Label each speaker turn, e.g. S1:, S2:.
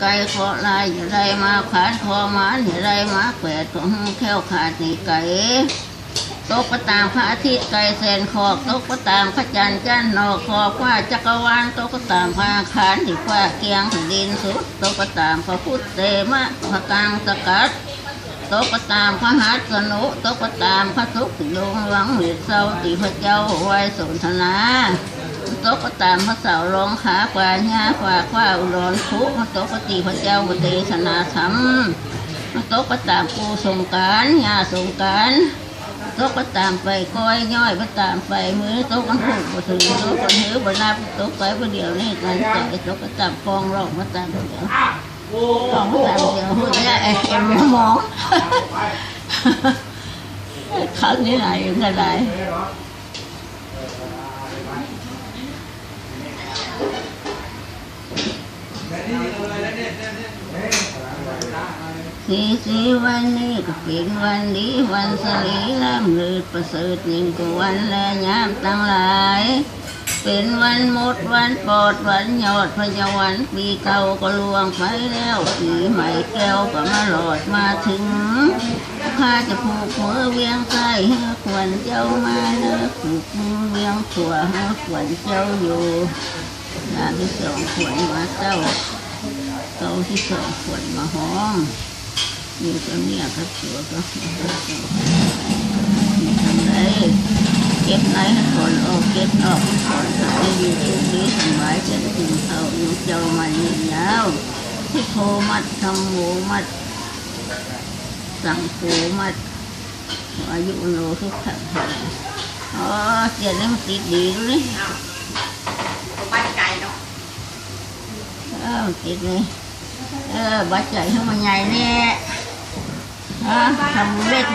S1: ไก่ขอลายอย่าได้มาขานคอมานอย่าได้มาแขวดของแค้วขาดนีไก่ตกก็ตามพระอาทิตย์ไก่แสนขอกตกก็ตามพระจันทร์จันนอกขอบว่าจักรวาลตกก็ตามพระอาคารที่ว่าเกียงแผ่นดินสุดตกก็ตามพระพุทธเตมะพระกังสกัดตก็ตามพระหัตถ์สนุตก็ตามพระทุกข์โยงหวังเหลียดเศร้าตีพระเจ้าไว้สนทนา ตก็ตามพระสาลงขากว่าญาขวาขวาอุดรคุโตก็ตีพระเจ้าบเตชนาธรรมโตก็ตามปูสงการญาสงการโตก็ตามไปก้อยย่อยก็ตามไปมือโตกันผูกบ่ถือโตกันหือบ่นับโตไปประเดียวนี่กันใจโตก็ตามฟองร้องมาตามเดียวสองสามเดียวพูดได้เอ็มมองครั้งนี้ไหนยังไงได้ สีสีวันนี้ก็เป็นวันดีวันสลีล้ำลืดประเสริฐยิ่งกว่าวันและยามตั้งหลาย เป็นวันหมดวันปอดวันยอดพยาวันปีเก่าก็ล่วงไปแล้วปีใหม่แก้วก็มาหลอดมาถึงข้าจะผูกมือเวียงใต้ให้ขวัญเจ้ามาเนอผูกมือเวียงขัวให้ขวัญเจ้าอยู่ น้าที่สองขวัญมาเจ้าเก้าที่สองขวัญมาห้องอยู่ตรงเนี้ยครับตัวก็ทำไรเก็บไหนให้ก่อนออกเก็บนอกให้ก่อนจะได้อยู่ตรงนี้สบายจะถึงเขาอยู่เจ้ามันยืนยาวที่โทมัดทำหมูมัดสั่งปูมัดอายุโนทุกขังอ๋อเสียนี่มันติดดีด้วยนี่
S2: บ้านไก่เนาะ
S1: เออ มันติดนี่เออบัดใจให้มันใหญ่เนี่ยทำเล็ก